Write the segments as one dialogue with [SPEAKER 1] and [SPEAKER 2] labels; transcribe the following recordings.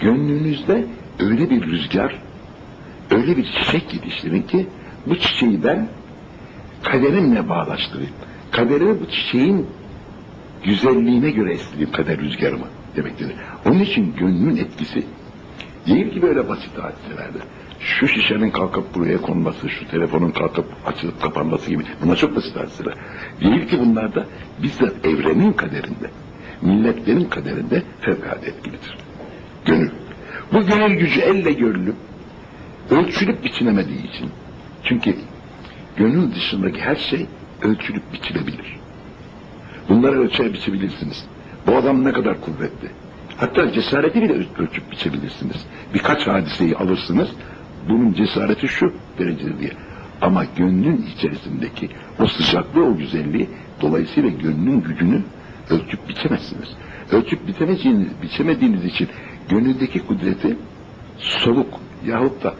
[SPEAKER 1] Gönlünüzde öyle bir rüzgar, öyle bir çiçek yetiştirin ki bu çiçeği ben kaderimle bağlaştırayım. Kaderimi bu çiçeğin güzelliğine göre estireyim kader rüzgarımı demektir. Onun için gönlün etkisi değil ki böyle basit hadiselerde. Şu şişenin kalkıp buraya konması, şu telefonun kalkıp açılıp kapanması gibi. Bunlar çok basit hadiseler. Değil ki bunlar da bizzat evrenin kaderinde, milletlerin kaderinde fevkalade etkilidir. Gönül. Bu gönül gücü elle görülüp, ölçülüp biçilemediği için. Çünkü gönül dışındaki her şey ölçülüp biçilebilir. Bunları ölçer biçebilirsiniz. Bu adam ne kadar kuvvetli. Hatta cesareti bile öl- ölçüp biçebilirsiniz. Birkaç hadiseyi alırsınız, bunun cesareti şu derecedir diye. Ama gönlün içerisindeki o sıcaklığı, o güzelliği, dolayısıyla gönlün gücünü ölçüp biçemezsiniz. Ölçüp biçemediğiniz için gönüldeki kudreti soluk yahut da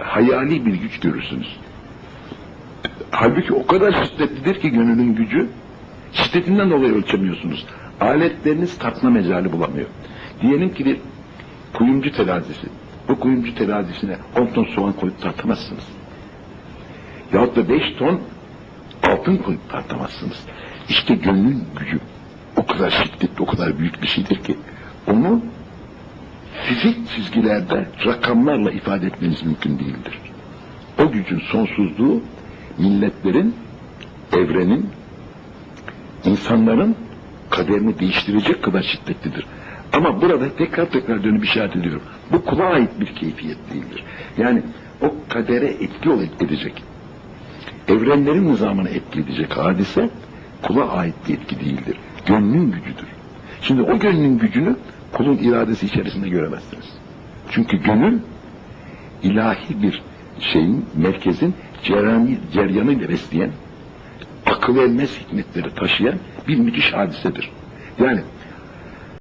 [SPEAKER 1] hayali bir güç görürsünüz. Halbuki o kadar şiddetlidir ki gönlün gücü, şiddetinden dolayı ölçemiyorsunuz. Aletleriniz tartma mecali bulamıyor. Diyelim ki bir kuyumcu terazisi. Bu kuyumcu terazisine 10 ton soğan koyup tartamazsınız. Yahut da 5 ton altın koyup tartamazsınız. İşte gönlün gücü o kadar şiddetli, o kadar büyük bir şeydir ki onu fizik çizgilerde rakamlarla ifade etmeniz mümkün değildir. O gücün sonsuzluğu milletlerin, evrenin, insanların kaderini değiştirecek kadar şiddetlidir. Ama burada tekrar tekrar dönüp işaret ediyorum. Bu kula ait bir keyfiyet değildir. Yani o kadere etki edecek. Evrenlerin nizamına etki edecek hadise kula ait bir etki değildir. Gönlün gücüdür. Şimdi o gönlün gücünü kulun iradesi içerisinde göremezsiniz. Çünkü gönül ilahi bir şeyin, merkezin cerani, ceryanıyla besleyen, akıl elmez hikmetleri taşıyan bir müthiş hadisedir. Yani